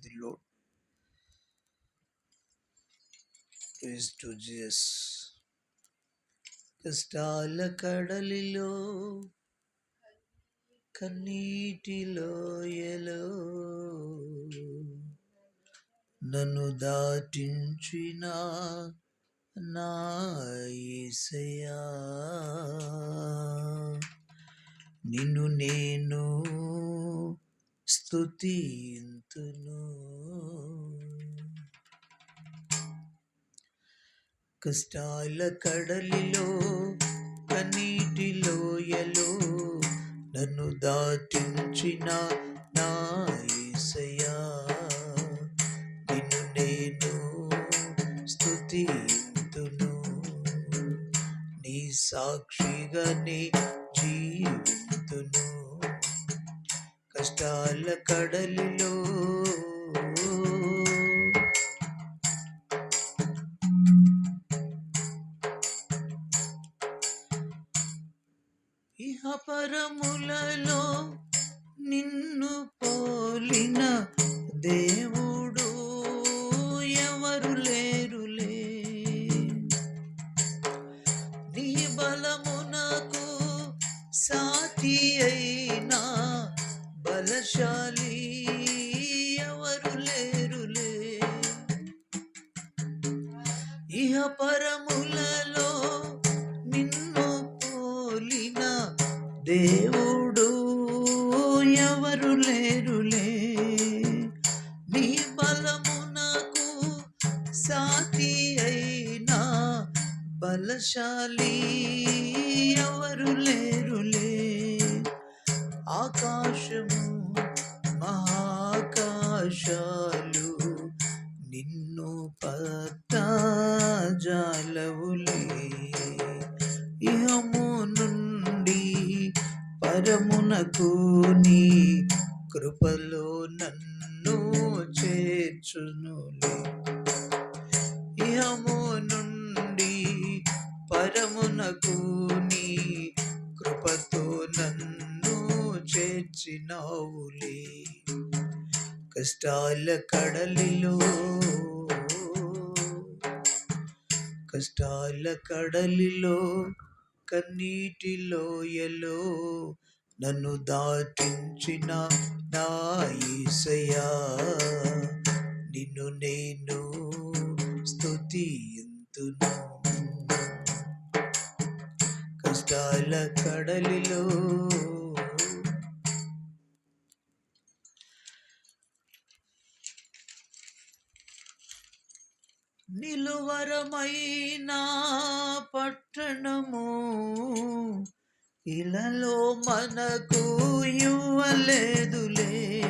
The Lord praise to Jesus. కష్టాల కడలిలో కన్నీటిలో ఎలో. నన్ను దాటించిన నా యేసయ్యా నిన్ను నేను స్తుతింతును. కష్టాల కడలిలో కనీటి లోయలో నన్ను దాటించిన నాయసయా నిన్ను నేను స్తుతింతును. నీ సాక్షిగానే జీవితును. కష్టాల కడలిలో ఇహ పరములలో నిన్ను పోలిన దేవుడు బలశాలి ఎవరు లేరులే. ఇహ పరములలో నిన్ను పోలిన దేవుడు ఎవరు లేరులే. నీ బలమునకు సాతి అయినా బలశాలి ఎవరు లేరులే. ఆకాశం జాలవులే. ఇహము నుండి పరమునకు నీ కృపలో నన్ను చేర్చునులే. ఇహము నుండి పరమునకు నీ కృపతో నన్ను చేర్చినావులే. కష్టాల కడలిలో కష్టాల కడలిలో కన్నీటిలో ఎలో నన్ను దాటించిన నా నిన్ను నేను స్తుతింతును కష్టాల కడలిలో నిలువరమైన పట్టణము. ఇలలో మనకు ఇవ్వలేదులే.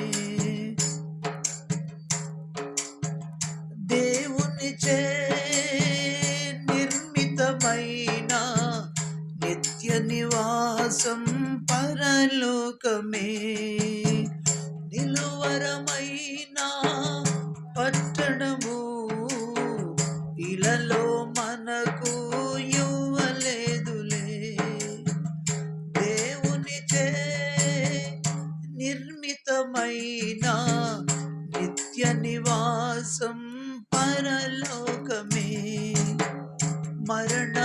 నా నిత్య నివాసం పరలోకమే. మరణ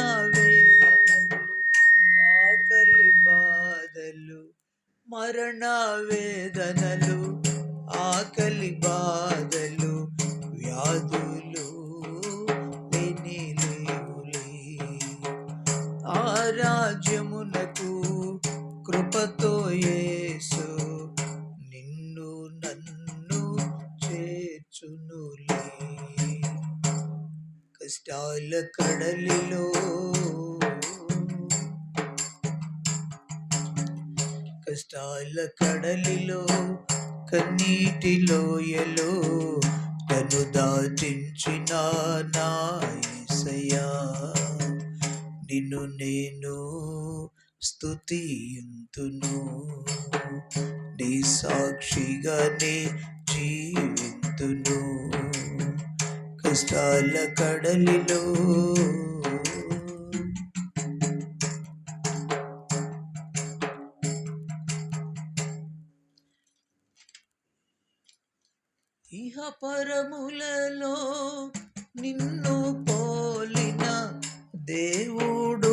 ఆకలి బాధలు మరణ వేదనలు ఆకలి బాధలు వ్యాధులు లేని లేవులే. ఆ రాజ్యము కష్టాల కడలిలో. కష్టాల కడలిలో కన్నీటిలో ఎలో తను దాచించిన నాయసయా నిన్ను నేను స్తుతింతును నీ సాక్షిగానే జీవితును. కష్టాల కడలిలో. ఇహ పరములలో నిన్ను పోలిన దేవుడు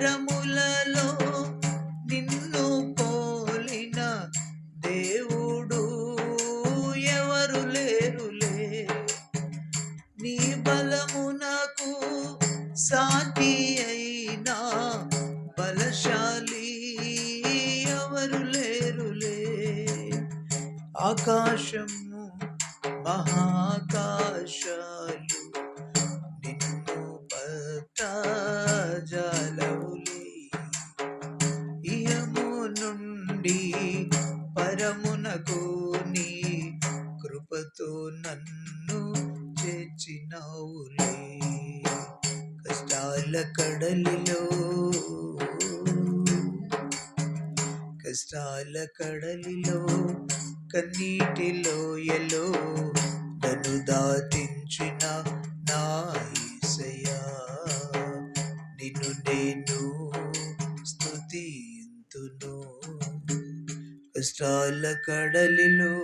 ఇహ నిన్ను పోలిన దేవుడు ఎవరు లేరులే. నీ బలము నాకు సాటి అయినా బలశాలి ఎవరు లేరులే. ఆకాశము మహాకాశాలు నిన్ను పట్టజాలవులే పరమునకు నీ కృపతో నన్ను చేర్చినావులే కష్టాల కడలిలో కష్టాల కడలిలో కన్నీటి లోయలో నన్ను దాటించిన నాయ రాష్ట్రాల కడలిలో